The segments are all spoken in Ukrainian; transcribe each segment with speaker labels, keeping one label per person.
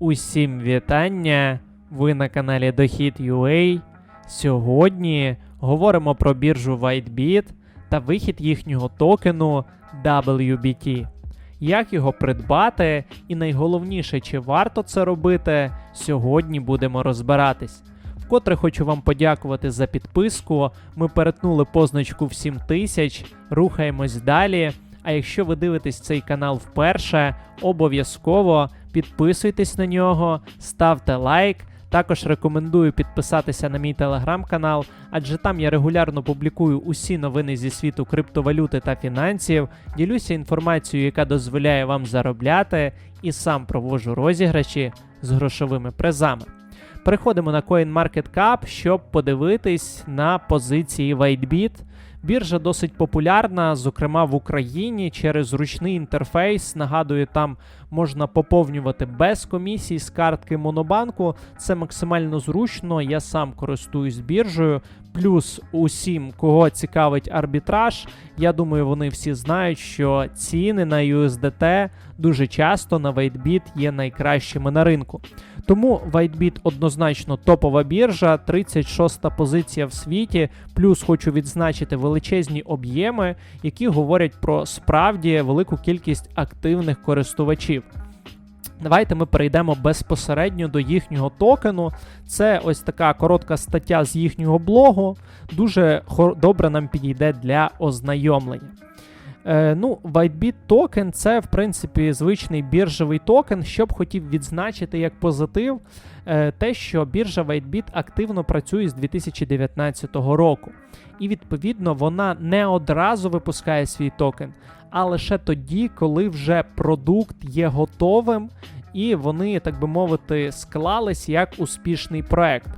Speaker 1: Усім вітання! Ви на каналі Дохід.ua. Сьогодні говоримо про біржу WhiteBit та вихід їхнього токену WBT. Як його придбати, і найголовніше, чи варто це робити, сьогодні будемо розбиратись. Вкотре хочу вам подякувати за підписку. Ми перетнули позначку в 7 тисяч, рухаємось далі. А якщо ви дивитесь цей канал вперше, обов'язково підписуйтесь на нього, ставте лайк. Також рекомендую підписатися на мій телеграм-канал, адже там я регулярно публікую усі новини зі світу криптовалюти та фінансів, ділюся інформацією, яка дозволяє вам заробляти, і сам проводжу розіграші з грошовими призами. Переходимо на CoinMarketCap, щоб подивитись на позиції WhiteBit. Біржа досить популярна, зокрема в Україні через зручний інтерфейс. Нагадую, там можна поповнювати без комісій з картки Монобанку. Це максимально зручно. Я сам користуюсь біржею. Плюс усім, кого цікавить арбітраж, я думаю, вони всі знають, що ціни на USDT дуже часто на WhiteBit є найкращими на ринку. Тому WhiteBit однозначно топова біржа, 36 позиція в світі. Плюс хочу відзначити величезні об'єми, які говорять про справді велику кількість активних користувачів. Давайте ми перейдемо безпосередньо до їхнього токену. Це ось така коротка стаття з їхнього блогу. Дуже добре нам підійде для ознайомлення. Е, ну, WhiteBit токен це, в принципі, звичний біржовий токен. Що б хотів відзначити як позитив, е, те, що біржа WhiteBit активно працює з 2019 року. І відповідно вона не одразу випускає свій токен, а лише тоді, коли вже продукт є готовим, і вони, так би мовити, склались як успішний проект.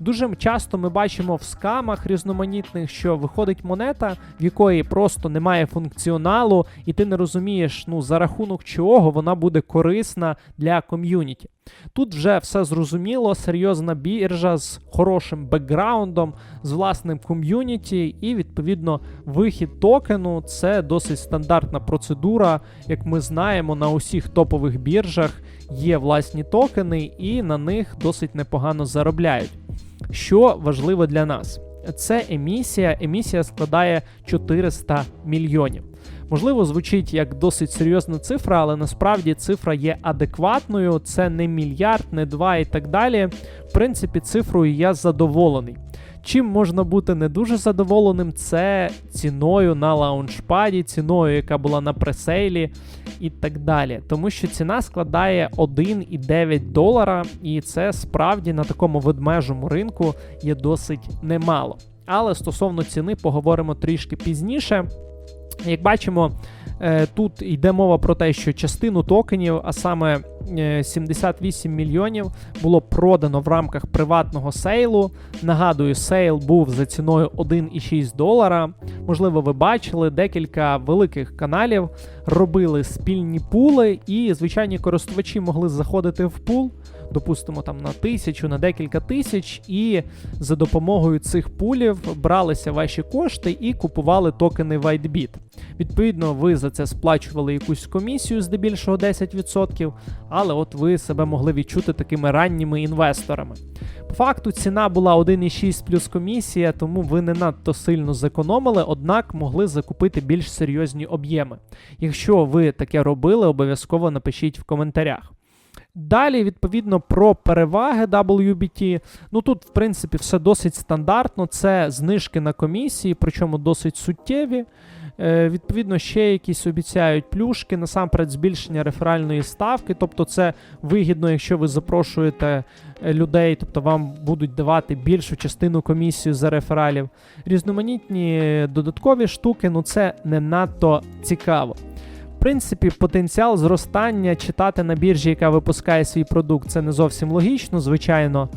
Speaker 1: Дуже часто ми бачимо в скамах різноманітних, що виходить монета, в якої просто немає функціоналу, і ти не розумієш, ну за рахунок чого вона буде корисна для ком'юніті. Тут вже все зрозуміло, серйозна біржа з хорошим бекграундом, з власним ком'юніті, і відповідно вихід токену це досить стандартна процедура. Як ми знаємо, на усіх топових біржах є власні токени, і на них досить непогано заробляють. Що важливо для нас? Це емісія. Емісія складає 400 мільйонів. Можливо, звучить як досить серйозна цифра, але насправді цифра є адекватною. Це не мільярд, не два і так далі. В принципі, цифрою я задоволений. Чим можна бути не дуже задоволеним, це ціною на лаунчпаді, ціною, яка була на пресейлі, і так далі. Тому що ціна складає 1,9 долара, і це справді на такому ведмежому ринку є досить немало. Але стосовно ціни поговоримо трішки пізніше. Як бачимо, тут йде мова про те, що частину токенів, а саме 78 е, мільйонів, було продано в рамках приватного сейлу. Нагадую, сейл був за ціною 1,6 долара. Можливо, ви бачили, декілька великих каналів робили спільні пули, і звичайні користувачі могли заходити в пул допустимо, там на тисячу, на декілька тисяч, і за допомогою цих пулів бралися ваші кошти і купували токени WhiteBit. Відповідно, ви за це сплачували якусь комісію, здебільшого 10%, але от ви себе могли відчути такими ранніми інвесторами. По факту ціна була 1,6 плюс комісія, тому ви не надто сильно зекономили, однак могли закупити більш серйозні об'єми. Якщо ви таке робили, обов'язково напишіть в коментарях. Далі, відповідно, про переваги WBT. Ну тут, в принципі, все досить стандартно. Це знижки на комісії, причому досить суттєві. Е, Відповідно, ще якісь обіцяють плюшки, насамперед, збільшення реферальної ставки. Тобто, це вигідно, якщо ви запрошуєте е, людей, тобто вам будуть давати більшу частину комісію за рефералів. Різноманітні додаткові штуки, ну це не надто цікаво принципі, потенціал зростання читати на біржі, яка випускає свій продукт, це не зовсім логічно. Звичайно,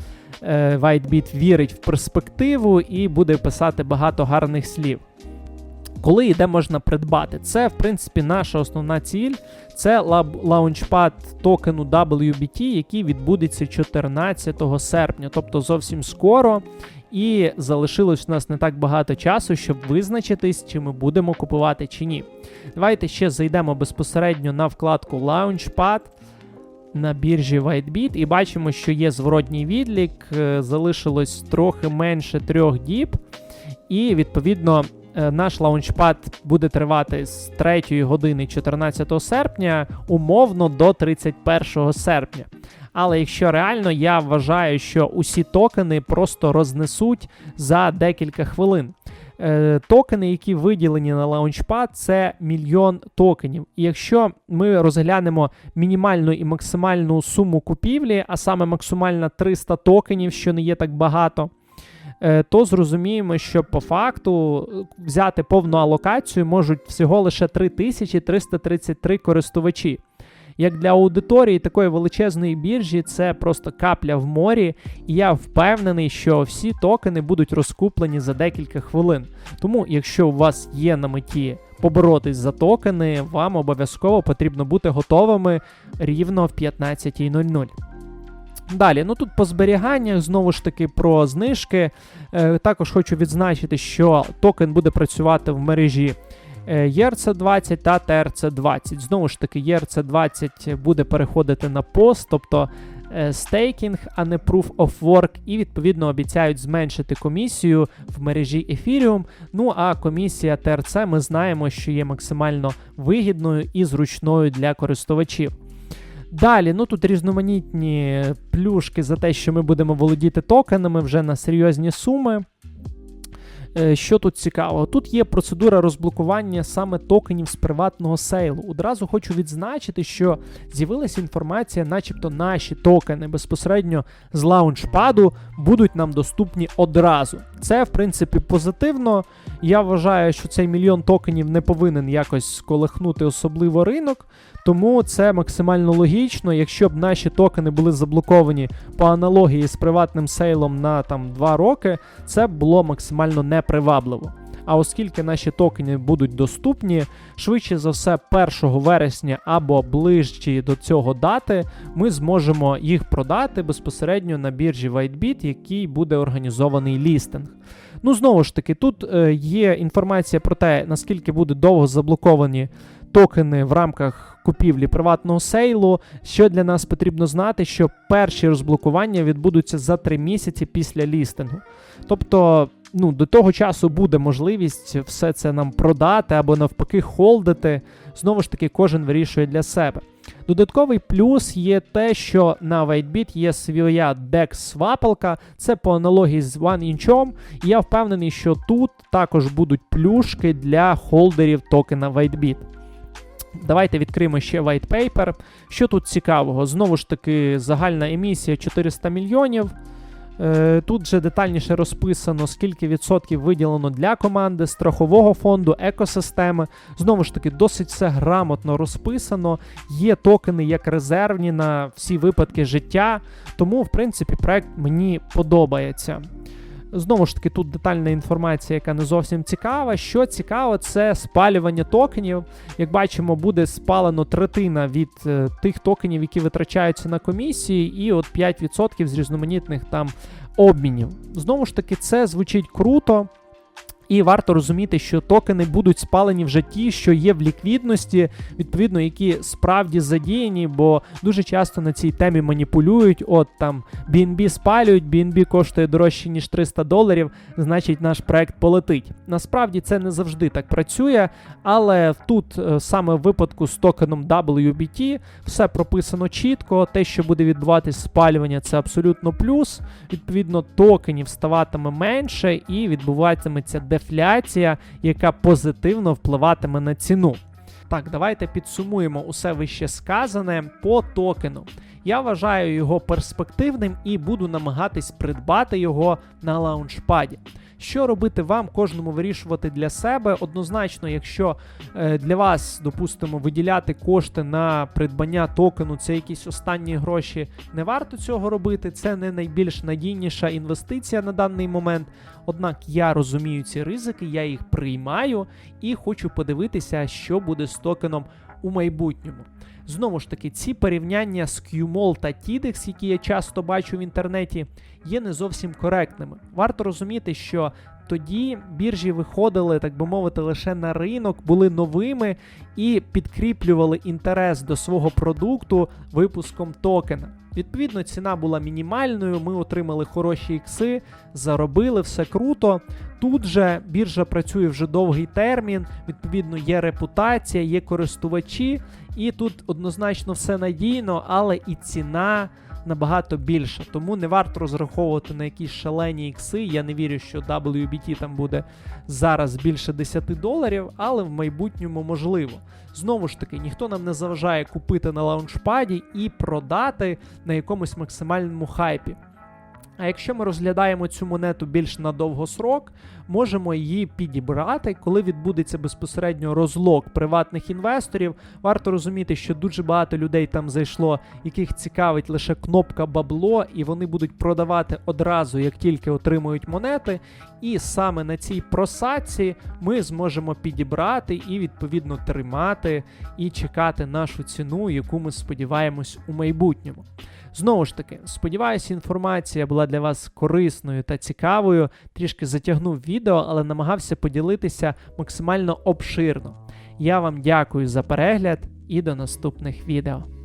Speaker 1: е, WhiteBit вірить в перспективу і буде писати багато гарних слів. Коли і де можна придбати? Це, в принципі, наша основна ціль. Це лаунчпад токену WBT, який відбудеться 14 серпня, тобто зовсім скоро. І залишилось у нас не так багато часу, щоб визначитись, чи ми будемо купувати чи ні. Давайте ще зайдемо безпосередньо на вкладку Launchpad. на біржі WhiteBit і бачимо, що є зворотній відлік, е, залишилось трохи менше трьох діб, і відповідно. е, Наш лаунчпад буде тривати з 3 години 14 серпня, умовно до 31 серпня. Але якщо реально, я вважаю, що усі токени просто рознесуть за декілька хвилин. Е, токени, які виділені на лаунчпад, це мільйон токенів. І якщо ми розглянемо мінімальну і максимальну суму купівлі, а саме максимальна 300 токенів, що не є так багато, е, то зрозуміємо, що по факту е, взяти повну алокацію можуть всього лише 3333 користувачі. Як для аудиторії такої величезної біржі, це просто капля в морі, і я впевнений, що всі токени будуть розкуплені за декілька хвилин. Тому, якщо у вас є на меті поборотись за токени, вам обов'язково потрібно бути готовими рівно в 15.00. Далі, ну тут по зберіганнях, знову ж таки, про знижки. Е, також хочу відзначити, що токен буде працювати в мережі е, ERC20 та TRC20. Знову ж таки, ERC20 буде переходити на пост, тобто е, стейкінг, а не Proof of Work, і відповідно обіцяють зменшити комісію в мережі Ethereum. Ну а комісія TRC ми знаємо, що є максимально вигідною і зручною для користувачів. Далі, ну тут різноманітні плюшки за те, що ми будемо володіти токенами вже на серйозні суми. Е, Що тут цікаво? Тут є процедура розблокування саме токенів з приватного сейлу. Одразу хочу відзначити, що з'явилася інформація, начебто наші токени безпосередньо з лаунчпаду будуть нам доступні одразу. Це, в принципі, позитивно. Я вважаю, що цей мільйон токенів не повинен якось сколихнути особливо ринок. Тому це максимально логічно. Якщо б наші токени були заблоковані по аналогії з приватним сейлом на там 2 роки, це б було максимально непривабливо. А оскільки наші токени будуть доступні, швидше за все, 1 вересня або ближче до цього дати, ми зможемо їх продати безпосередньо на біржі WhiteBit, який буде організований лістинг. Ну, знову ж таки, тут е, є інформація про те, наскільки буде довго заблоковані токени в рамках купівлі приватного сейлу. Що для нас потрібно знати, що перші розблокування відбудуться за 3 місяці після лістингу. Тобто, ну, до того часу буде можливість все це нам продати або навпаки холдити. Знову ж таки, кожен вирішує для себе. Додатковий плюс є те, що на WhiteBit є своя DEX-свапалка, це по аналогії з OneInchom. І я впевнений, що тут також будуть плюшки для холдерів токена WhiteBit. Давайте відкриємо ще white paper. Що тут цікавого? Знову ж таки, загальна емісія 400 мільйонів. Е, Тут вже детальніше розписано, скільки відсотків виділено для команди, страхового фонду, екосистеми. Знову ж таки, досить все грамотно розписано. Є токени як резервні на всі випадки життя. Тому, в принципі, проект мені подобається. Знову ж таки, тут детальна інформація, яка не зовсім цікава. Що цікаво, це спалювання токенів. Як бачимо, буде спалено третина від е, тих токенів, які витрачаються на комісії, і от 5% з різноманітних там обмінів. Знову ж таки, це звучить круто. І варто розуміти, що токени будуть спалені в житті, що є в ліквідності, відповідно, які справді задіяні, бо дуже часто на цій темі маніпулюють. От там BNB спалюють, BNB коштує дорожче ніж 300 доларів, значить наш проект полетить. Насправді це не завжди так працює, але тут е, саме в випадку з токеном WBT все прописано чітко. Те, що буде відбуватись спалювання, це абсолютно плюс. Відповідно, токенів ставатиме менше і відбуватиметься дефляція, яка позитивно впливатиме на ціну. Так, давайте підсумуємо усе вище сказане по токену. Я вважаю його перспективним і буду намагатись придбати його на лаунчпаді. Що робити вам, кожному вирішувати для себе? Однозначно, якщо е, для вас, допустимо, виділяти кошти на придбання токену, це якісь останні гроші, не варто цього робити. Це не найбільш надійніша інвестиція на даний момент. Однак я розумію ці ризики, я їх приймаю і хочу подивитися, що буде з токеном у майбутньому. Знову ж таки, ці порівняння з QMOL та TIDEX, які я часто бачу в інтернеті, є не зовсім коректними. Варто розуміти, що тоді біржі виходили, так би мовити, лише на ринок, були новими і підкріплювали інтерес до свого продукту випуском токена. Відповідно, ціна була мінімальною. Ми отримали хороші ікси, заробили все круто. Тут же біржа працює вже довгий термін. Відповідно, є репутація, є користувачі, і тут однозначно все надійно, але і ціна набагато більша. Тому не варто розраховувати на якісь шалені ікси. Я не вірю, що WBT там буде зараз більше 10 доларів, але в майбутньому можливо. Знову ж таки, ніхто нам не заважає купити на лаунчпаді і продати на якомусь максимальному хайпі. А якщо ми розглядаємо цю монету більш на довгосрок, можемо її підібрати, коли відбудеться безпосередньо розлог приватних інвесторів. Варто розуміти, що дуже багато людей там зайшло, яких цікавить лише кнопка бабло, і вони будуть продавати одразу, як тільки отримують монети. І саме на цій просадці ми зможемо підібрати і відповідно тримати і чекати нашу ціну, яку ми сподіваємось у майбутньому. Знову ж таки, сподіваюся, інформація була для вас корисною та цікавою. Трішки затягнув відео, але намагався поділитися максимально обширно. Я вам дякую за перегляд і до наступних відео.